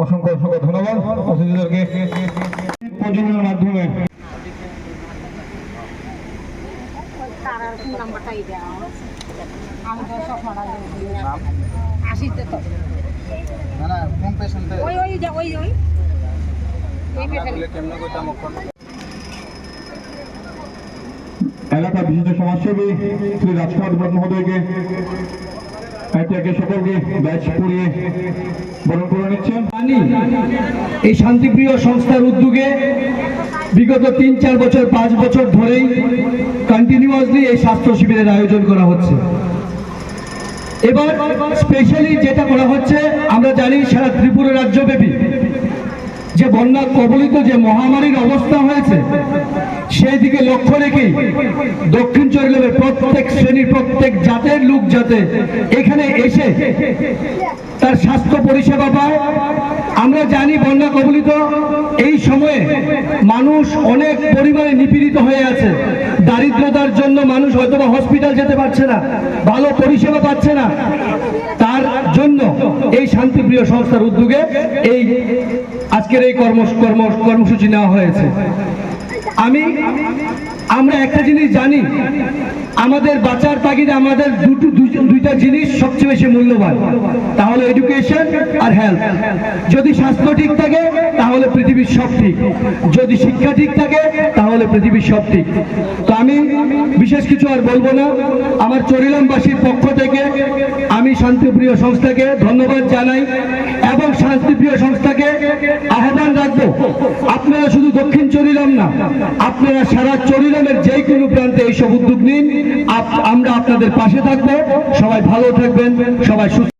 অসংখ্য অসংখ্য ধন্যবাদ। অতিথিদেরকে পঞ্জীবনের মাধ্যমে এলাকার বিশিষ্ট সমাজসেবী শ্রী রাজকুমার মহোদয়কে এই শান্তিপ্রিয় সংস্থার উদ্যোগে বিগত তিন, চার বছর, পাঁচ বছর ধরেই কন্টিনিউয়াসলি এই স্বাস্থ্য শিবিরের আয়োজন করা হচ্ছে। এবার স্পেশালি যেটা করা হচ্ছে, আমরা জানি সারা ত্রিপুরা রাজ্যব্যাপী যে বন্যা কবলিত যে মহামারীর অবস্থা হয়েছে সেই দিকে লক্ষ্য রেখে দক্ষিণ চরিলের প্রত্যেক শ্রেণির প্রত্যেক জাতের লোক যাতে এখানে এসে তার স্বাস্থ্য পরিষেবা পায়। আমরা জানি বন্যা কবলিত এই সময়ে মানুষ অনেক পরিমাণে নিপীড়িত হয়ে আছে। দারিদ্রতার জন্য মানুষ হয়তো বা হসপিটাল যেতে পারছে না, ভালো পরিষেবা পাচ্ছে না। তার জন্য এই শান্তিপ্রিয় সংস্থার উদ্যোগে এই আজকের এই কর্ম কর্ম, কর্মসূচি নেওয়া হয়েছে। আমি, আমরা একটা জিনিস জানি, আমাদের বাঁচার তাগিদে আমাদের দুটো দুই- দুইটা জিনিস সবচেয়ে বেশি মূল্যবান। তাহলে এডুকেশন আর হেলথ যদি স্বাস্থ্য ঠিক থাকে, তাহলে পৃথিবীর সব ঠিক। যদি শিক্ষা ঠিক থাকে, তাহলে পৃথিবীর সব ঠিক। তো আমি বিশেষ কিছু আর বলব না। আমার চরিলামবাসীর পক্ষ থেকে আমি শান্তিপ্রিয় সংস্থাকে ধন্যবাদ জানাই এবং শান্তিপ্রিয় সংস্থাকে আহ্বান রাখব। আপনারা শুধু দক্ষিণ চরিলাম না, আপনারা সারা চরিলামের যে কোনো প্রান্তে এইসব উদ্যোগ নিন। আমরা আপনাদের পাশে থাকব। সবাই ভালো থাকবেন, সবাই সুস্থ